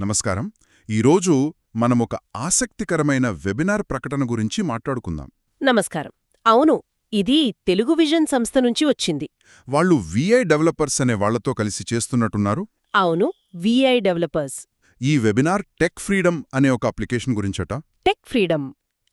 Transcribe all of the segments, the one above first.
నమస్కారం. ఈరోజు మనం ఒక ఆసక్తికరమైన వెబినార్ ప్రకటన గురించి మాట్లాడుకుందాం. నమస్కారం. అవును ఇది తెలుగు విజన్ సంస్థ నుంచి వచ్చింది. వాళ్ళు విఐ డెవలపర్స్ అనే వాళ్ళతో కలిసి చేస్తున్నట్టున్నారు. అవును విఐ డెవలపర్స్. ఈ వెబినార్ టెక్ ఫ్రీడమ్ అనే ఒక అప్లికేషన్ గురించట? Tech freedom.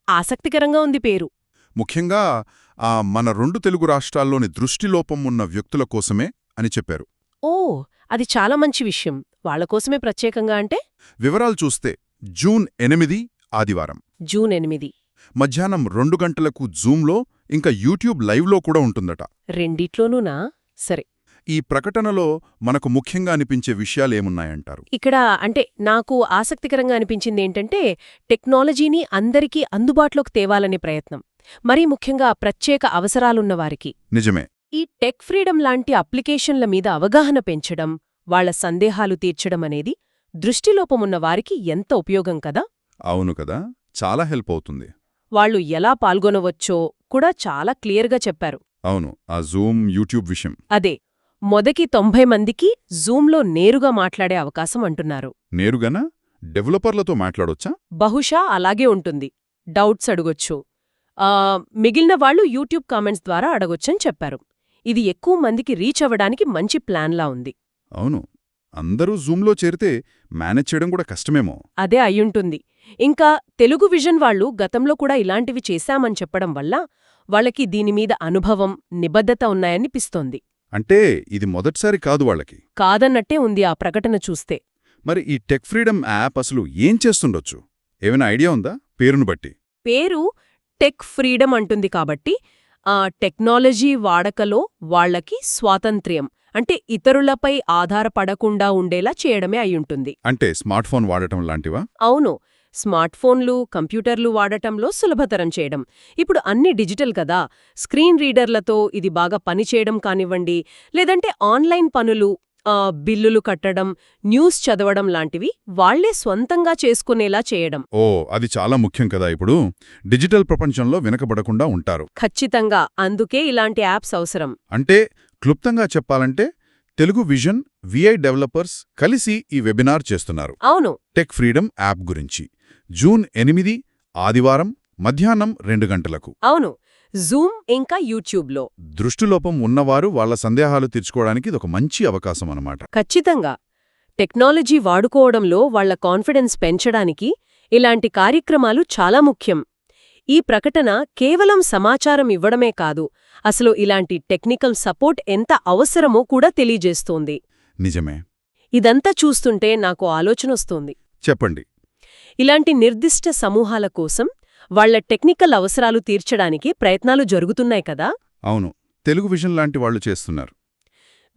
ఆసక్తికరంగా ఉంది పేరు. ముఖ్యంగా ఆ మన రెండు తెలుగు రాష్ట్రాల్లోని దృష్టిలోపం ఉన్న వ్యక్తుల కోసమే అని చెప్పారు. ఓ అది చాలా మంచి విషయం. వాళ్ళ కోసమే ప్రత్యేకంగా అంటే? వివరాలు చూస్తే జూన్ ఎనిమిది ఆదివారం. జూన్ ఎనిమిది. మధ్యాహ్నం రెండు గంటలకు జూమ్లో ఇంకా యూట్యూబ్ లైవ్లో కూడా ఉంటుందట. రెండిట్లోనూనా? సరే. ఈ ప్రకటనలో మనకు ముఖ్యంగా అనిపించే విషయాలేమున్నాయంటారు ఇక్కడ అంటే నాకు ఆసక్తికరంగా అనిపించింది ఏంటంటే టెక్నాలజీని అందరికీ అందుబాటులోకి తేవాలనే ప్రయత్నం. మరీ ముఖ్యంగా ప్రత్యేక అవసరాలున్న వారికి. నిజమే. ఈ టెక్ ఫ్రీడమ్ లాంటి అప్లికేషన్ల మీద అవగాహన పెంచడం వాళ్ళ సందేహాలు తీర్చడం అనేది దృష్టిలోపమున్న వారికి ఎంత ఉపయోగం కదా? అవును కదా చాలా హెల్ప్ అవుతుంది. వాళ్ళు ఎలా పాల్గొనవచ్చో కూడా చాలా క్లియర్గా చెప్పారు. అవును ఆ జూమ్ యూట్యూబ్ విషయం. అదే మొదటి తొంభై మందికి జూమ్లో నేరుగా మాట్లాడే అవకాశం అంటున్నారు. నేరుగానా? డెవలపర్లతో మాట్లాడొచ్చా? బహుశా అలాగే ఉంటుంది. డౌట్స్ అడగొచ్చు. మిగిలిన వాళ్ళు యూట్యూబ్ కామెంట్స్ ద్వారా అడగొచ్చని చెప్పారు. ఇది ఎక్కువ మందికి రీచ్ అవ్వడానికి మంచి ప్లాన్లా ఉంది. అవును. అందరూ జూమ్లో చేరితే మేనేజ్ చేయడం కూడా కష్టమేమో. అదే అయ్యుంటుంది. ఇంకా తెలుగు విజన్ వాళ్ళు గతంలో కూడా ఇలాంటివి చేశామని చెప్పడం వల్ల వాళ్ళకి దీనిమీద అనుభవం నిబద్ధత ఉన్నాయనిపిస్తోంది. అంటే ఇది మొదటిసారి కాదు వాళ్ళకి. కాదన్నట్టే ఉంది ఆ ప్రకటన చూస్తే. మరి ఈ టెక్ ఫ్రీడమ్ యాప్ అసలు ఏం చేస్తుండొచ్చు? ఏమైనా ఐడియా ఉందా? పేరును బట్టి. పేరు టెక్ ఫ్రీడమ్ అంటుంది కాబట్టి ఆ టెక్నాలజీ వాడకలో వాళ్ళకి స్వాతంత్ర్యం. అంటే ఇతరులపై ఆధారపడకుండా ఉండేలా చేయడమే అయ్యుంటుంది. అంటే స్మార్ట్ ఫోన్ వాడటం లాంటివా? అవును. స్మార్ట్ ఫోన్లు కంప్యూటర్లు వాడటంలో సులభతరం చేయడం. ఇప్పుడు అన్ని డిజిటల్ కదా. స్క్రీన్ రీడర్లతో ఇది బాగా పనిచేయడం కానివ్వండి లేదంటే ఆన్లైన్ పనులు బిల్లులు కట్టడం న్యూస్ చదవడం లాంటివి వాళ్ళే స్వంతంగా చేసుకునేలా చేయడం. ఓ అది చాలా ముఖ్యం కదా ఇప్పుడు. డిజిటల్ ప్రపంచంలో వెనకబడకుండా ఉంటారు. ఖచ్చితంగా. అందుకే ఇలాంటి యాప్స్ అవసరం. అంటే క్లుప్తంగా చెప్పాలంటే తెలుగు విజన్ విఐ డెవలపర్స్ కలిసి ఈ వెబినార్ చేస్తున్నారు. అవును. టెక్ ఫ్రీడమ్ యాప్ గురించి. జూన్ ఎనిమిది ఆదివారం మధ్యాహ్నం రెండు గంటలకు. అవును. జూమ్ ఇంకా యూట్యూబ్లో. దృష్టిలోపం ఉన్నవారు వాళ్ళ సందేహాలు తీర్చుకోవడానికి ఇదొక మంచి అవకాశం అన్నమాట. ఖచ్చితంగా. టెక్నాలజీ వాడుకోవడంలో వాళ్ళ కాన్ఫిడెన్స్ పెంచడానికి ఇలాంటి కార్యక్రమాలు చాలా ముఖ్యం. ఈ ప్రకటన కేవలం సమాచారం ఇవ్వడమే కాదు అసలు ఇలాంటి టెక్నికల్ సపోర్ట్ ఎంత అవసరమో కూడా తెలియజేస్తోంది. నిజమే. ఇదంతా చూస్తుంటే నాకు ఆలోచనొస్తోంది. చెప్పండి. ఇలాంటి నిర్దిష్ట సమూహాల కోసం వాళ్ళ టెక్నికల్ అవసరాలు తీర్చడానికి ప్రయత్నాలు జరుగుతున్నాయి కదా? అవును. తెలుగు విజన్ లాంటి వాళ్ళు చేస్తున్నారు.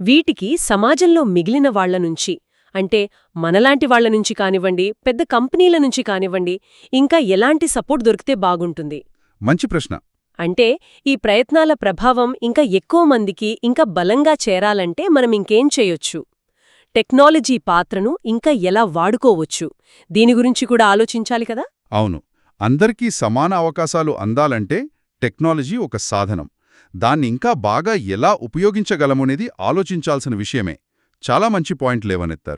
వీటికి సమాజంలో మిగిలిన వాళ్ళ నుంచి అంటే మనలాంటి వాళ్ళ నుంచి కానివ్వండి పెద్ద కంపెనీల నుంచి కానివ్వండి ఇంకా ఎలాంటి సపోర్ట్ దొరికితే బాగుంటుంది? మంచి ప్రశ్న. అంటే ఈ ప్రయత్నాల ప్రభావం ఇంకా ఎక్కువ మందికి ఇంకా బలంగా చేరాలంటే మనం ఇంకేం చేయొచ్చు? టెక్నాలజీ పాత్రను ఇంకా ఎలా వాడుకోవచ్చు? దీని గురించి కూడా ఆలోచించాలి కదా? అవును. అందరికీ సమాన అవకాశాలు అందాలంటే టెక్నాలజీ ఒక సాధనం. దాన్ని ఇంకా బాగా ఎలా ఉపయోగించగలమనేది ఆలోచించాల్సిన విషయమే. చాలా మంచి పాయింట్ లేవనెత్తారు.